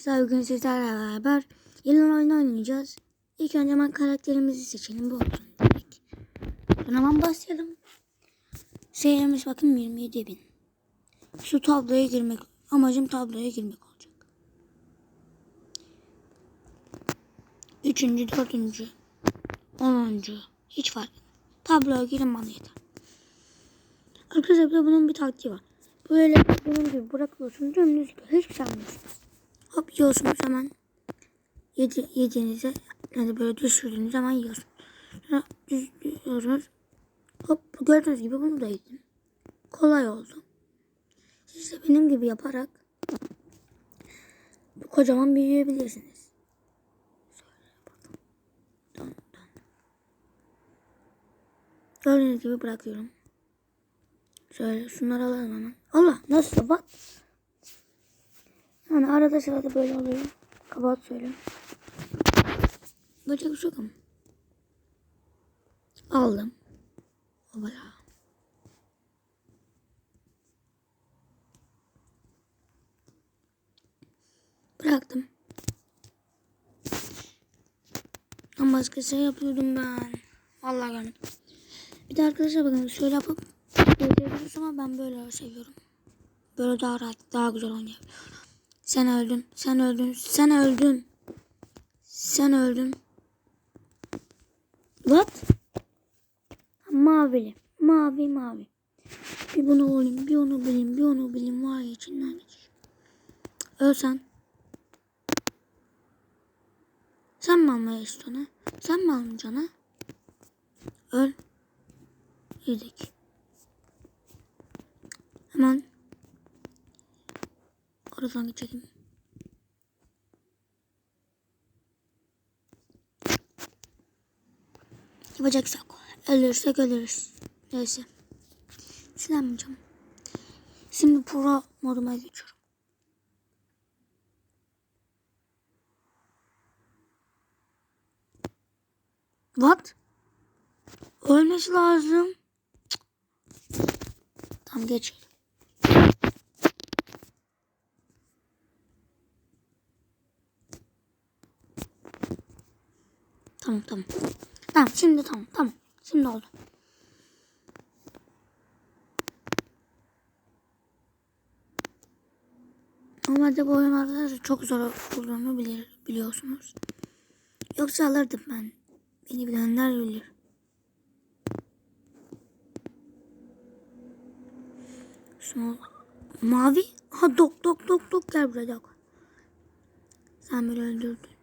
Arkadaşlar bugün sizlerle beraber yılın oyunu oynayacağız. İlk önce hemen karakterimizi seçelim. Bu olsun dedik. Sonra hemen başlayalım. Seyirimiz bakın 27 bin. Şu tabloya girmek. Amacım tabloya girmek olacak. Üçüncü, dördüncü, onuncu. Hiç fark. Tabloya girin bana yeter. Arkadaşlar bunun bir taktiği var. Böyle bunun gibi bırakıyorsunuz dümdüz. Hiçbir şey almıyorsunuz. Hop yiyorsunuz hemen. Yedi, yediğinizde yani böyle düşürdüğünüz zaman yiyorsunuz. Sonra düz yiyorsunuz. Hop gördüğünüz gibi bunu da yedim. Kolay oldu. Siz de benim gibi yaparak kocaman büyüyebilirsiniz. Gördüğünüz gibi bırakıyorum. Şöyle şunları alalım hemen. Allah nasıl bak. Yani arada sırada böyle oluyor. Kapat söyle. Böyle bir şey. Aldım. Obala. Bıraktım. Ama başka şey yapıyordum ben. Vallahi görmedim. Bir de arkadaşlar bakın şöyle yapıp ama ben böyle seviyorum. Böyle daha rahat, daha güzel oynayabiliyorum. Sen öldün, sen öldün, sen öldün. Sen öldün. What? Mavili, mavi mavi. Bir bunu bulayım, bir onu bulayım, bir onu bulayım. Var ya içinden geçiyor. Ölsen. Sen mi almaya istiyorsun ha? Sen mi almayacaksın ha? Öl. Yedik. Hemen oradan geçelim. Yapacaksak ölürsek ölürüz. Neyse. Silemeyeceğim. Şimdi pro moduma geçiyorum. What? Ölmesi lazım. Tamam geçelim. Tamam tamam. Tamam şimdi tamam tamam. Şimdi oldu. Normalde bu oyun arkadaşlar çok zor olduğunu bilir, biliyorsunuz. Yoksa alırdım ben. Beni bilenler bilir. Şunu mavi. Ha dok dok dok dok gel buraya dok. Sen beni öldürdün.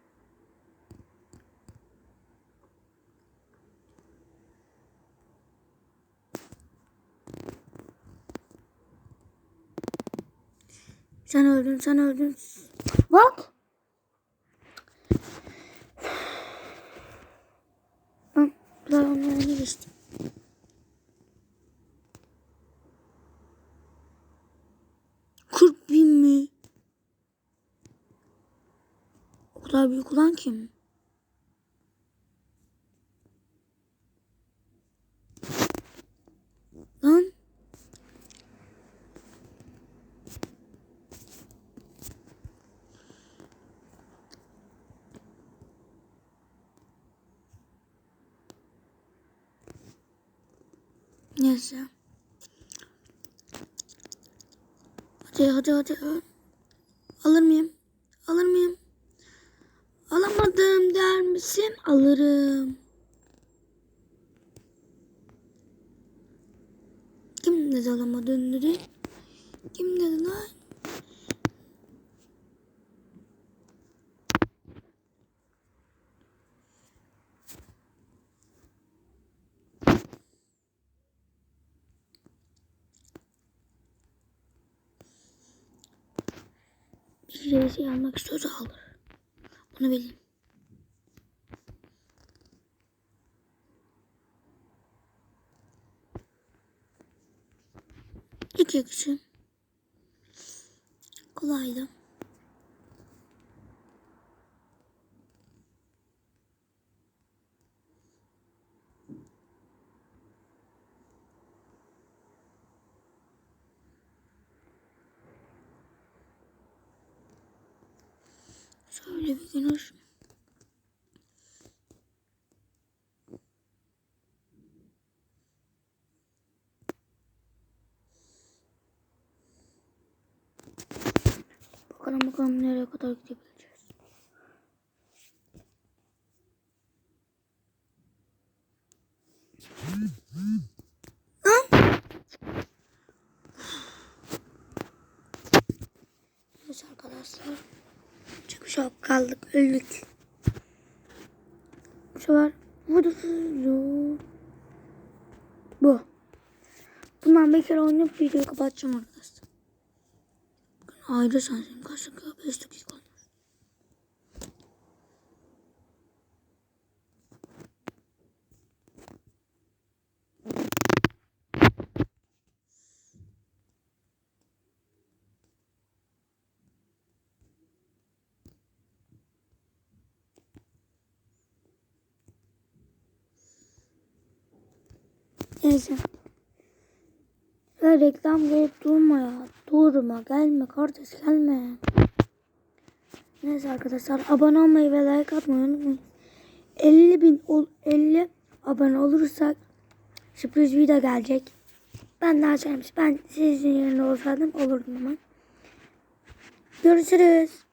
Sen öldün, sen öldün. Bak. Ben önüne geçtim. Kırk bin mi? O kadar büyük olan kim? Lan. Neyse. Hadi hadi hadi. Alır mıyım? Alır mıyım? Alamadım der misin? Alırım. Kim dedi alamadın dedi? Kim dedi lan? Bir reisi almak istiyorsa alır. Bunu bilin. İlk yakışı. Kolaydı. Şöyle bir gün olsun. Bakalım bakalım nereye kadar gidebileceğiz. Evet arkadaşlar. Çok şok kaldık. Öldük. Bu sefer vuruyor. Bu. Bundan bir kere oynayıp videoyu kapatacağım arkadaşlar. Ayrı sensin. Kaç dakika? 5 dakika Neyse. Ya reklam gelip durma ya. Durma gelme kardeş gelme. Neyse arkadaşlar abone olmayı ve like atmayı unutmayın. 50 bin ol, 50 abone olursak sürpriz video gelecek. Ben de açarım. Ben sizin yerinde olsaydım olurdum ama. Görüşürüz.